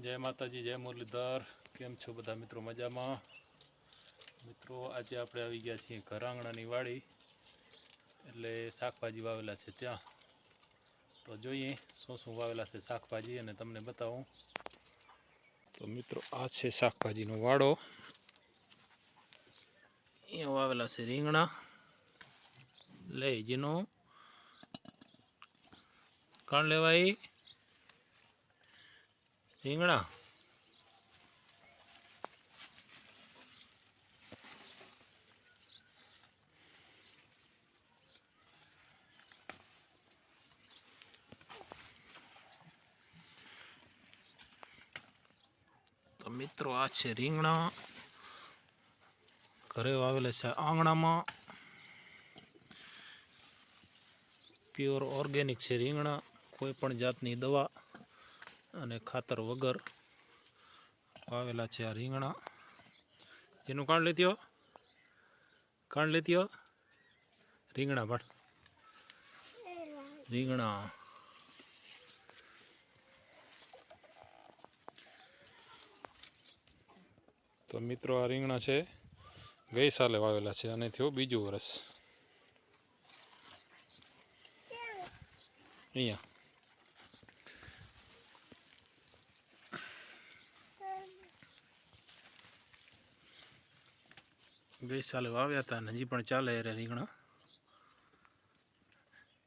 જય માતાજી, જય મુરલીધર. કેમ છો બધા મિત્રો? મજામાં? મિત્રો, આજે આપણે આવી ગયા છીએ ઘર આંગણાની વાડી. એટલે શાકભાજી વાવેલા છે ત્યાં. તો જોઈએ શું શું વાવેલા છે શાકભાજી અને તમને બતાવું. તો મિત્રો, આ છે શાકભાજીનો વાડો. અહીંયા વાવેલા છે રીંગણા, લઈ જેનો. કાણ લેવાય. રીંગણા. તો મિત્રો, આ છે રીંગણા. ઘરે વાવેલા છે આંગણામાં. પ્યોર ઓર્ગેનિક છે રીંગણા. કોઈ પણ જાતની દવા અને ખાતર વગર વાવેલા છે આ રીંગણા. જેનું કાણ લેતીઓ કાણ હો. રીંગણા ભટ રીંગણા. તો મિત્રો, આ રીંગણા છે ગઈ સાલે વાવેલા છે. અને થયો બીજું વર્ષ અહીંયા. ગઈ સાલે વાવ્યા હતા અને હજી પણ ચાલે રહ્યા રીંગણા.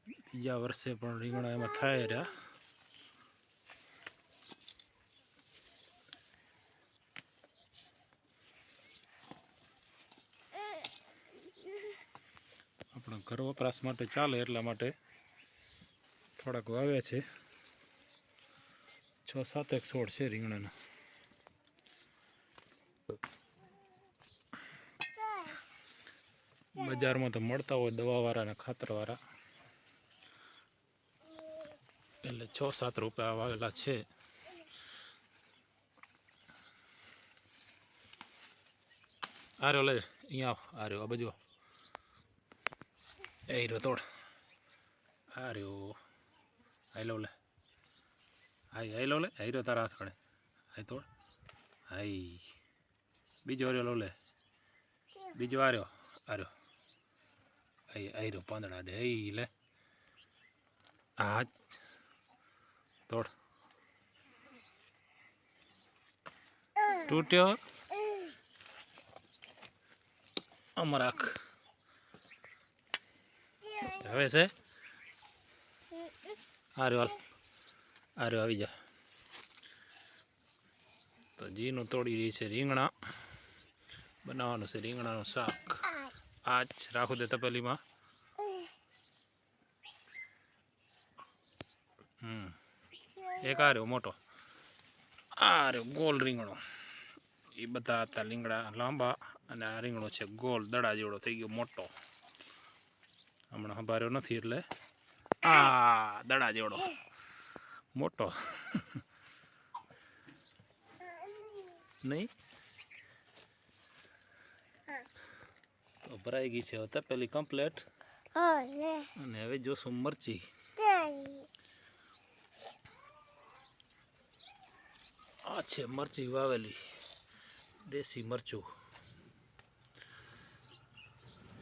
બીજા વર્ષે પણ રીંગણા એમાં થાય રહ્યા. આપણા ઘર વપરાશ માટે ચાલે એટલા માટે થોડાક વાવ્યા છે. છ સાત એક છોડ છે રીંગણાના. બજારમાં તો મળતા હોય દવાવાળા ને ખાતરવાળા. એટલે છ સાત રૂપિયા વાવેલા છે. આર્યો લે અહીંયા આર્યો, આ બાજુ એ રહ્યો તોડ. આર્યો, હાઈ લે હાઈ હાઈ લો લે આઈ રહ્યો તારા હાથ ખડે હાઈ તોડ. હાઈ. બીજો આર્યો લો લે. બીજો આર્યો આર્યો. દે હઈ લે આ તોડ તૂટ્યો અમરાક હવે છે આર્યો હાલ આર્યો આવી જા તો જીનું તોડી રહી છે રીંગણા બનાવવાનું છે રીંગણાનું શાક આજ રાખું દે તપેલીમાં. હમ. એક આ રહ્યો, મોટો. આ રહ્યો, ગોલ રીંગણો. એ બધા હતા રીંગણા લાંબા અને આ રીંગણો છે ગોલ, દડા જેવડો થઈ ગયો મોટો. હમણાં હંભાર્યો નથી એટલે આ દડા જેવડો. મોટો. નહીં તો ભરાઈ ગઈ છે. હવે તપેલી કમ્પ્લેટ અને હવે જોશું મરચી. આ છે મરચી વાવેલી. દેશી મરચું.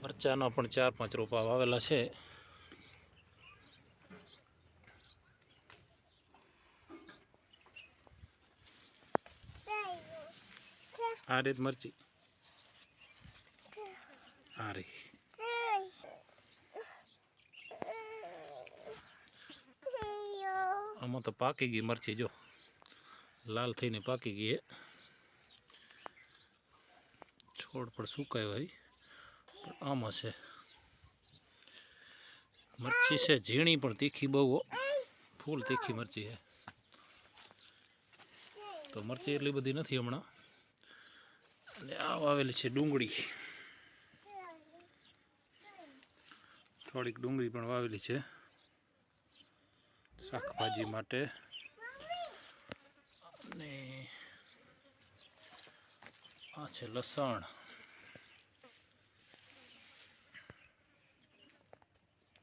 મરચાના પણ ચાર પાંચ રોપા વાવેલા છે. આ રીત મરચી. આ આમાં તો પાકી ગઈ મરચી, જો. લાલ થઈને પાકી ગઈ છોડ પણ સુકાયો હોય આમાં છે. મરચી છે, ઝીણી પણ તીખી બહુ ફૂલ તીખી મરચી છે તો મરચી એટલી બધી નથી હમણાં. અને આ વાવેલી છે ડુંગળી. થોડીક ડુંગળી પણ વાવેલી છે શાકભાજી માટે. અને આ છે લસણ.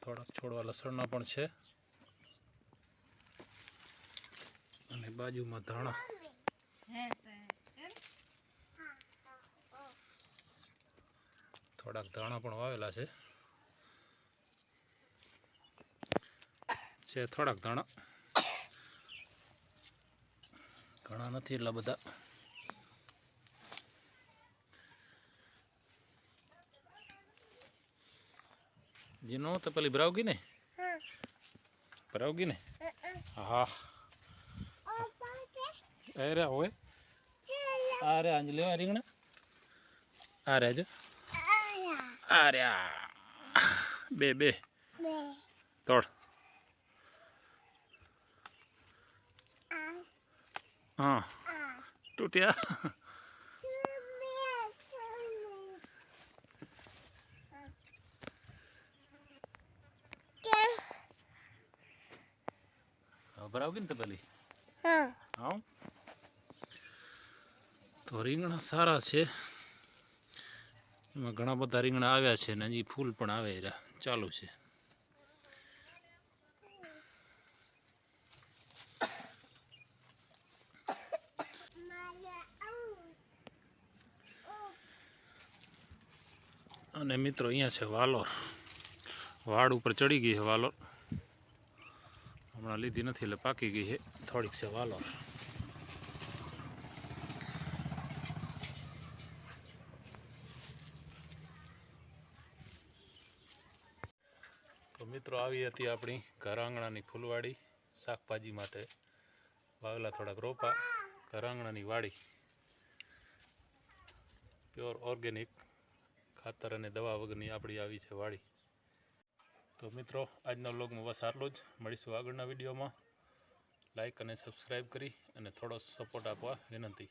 થોડાક છોડવા લસણના પણ છે. અને બાજુમાં ધાણા. થોડાક ધાણા પણ વાવેલા છે. છે થોડાક ધાણા. ઘણા નથી એટલા બધા. જીનો તો પેલી ભરાવગી ને? ભરાવગી ને? હા અરે હોય આ રે આંજ લેવા રીંગણા આ રે જો. આ. રે આ. બે. બે. તોડ. હા. તૂટ્યા? બરાબર ને તો પેલી? હા. તો રીંગણા સારા છે. એમાં ઘણા બધા રીંગણા આવ્યા છે ને હજી ફૂલ પણ આવે રહ્યા. ચાલુ છે. અને મિત્રો અહીંયા છે વાલોર. વાડ ઉપર ચડી ગઈ છે વાલોર. હમણાં લીધી નથી એટલે પાકી ગઈ છે. થોડીક છે વાલોર. તો મિત્રો આવી હતી આપણી ઘર આંગણાની ફૂલવાડી શાકભાજી માટે. વાવેલા થોડાક રોપા ઘર આંગણાની વાડી. પ્યોર ઓર્ગેનિક ખાતર અને દવા વગરની આપણી આવી છે વાડી. તો મિત્રો, આજના વ્લોગમાં બસ આટલું જ. મળીશું આગળના વિડીયોમાં. લાઇક અને સબસ્ક્રાઈબ કરી અને થોડો સપોર્ટ આપવા વિનંતી.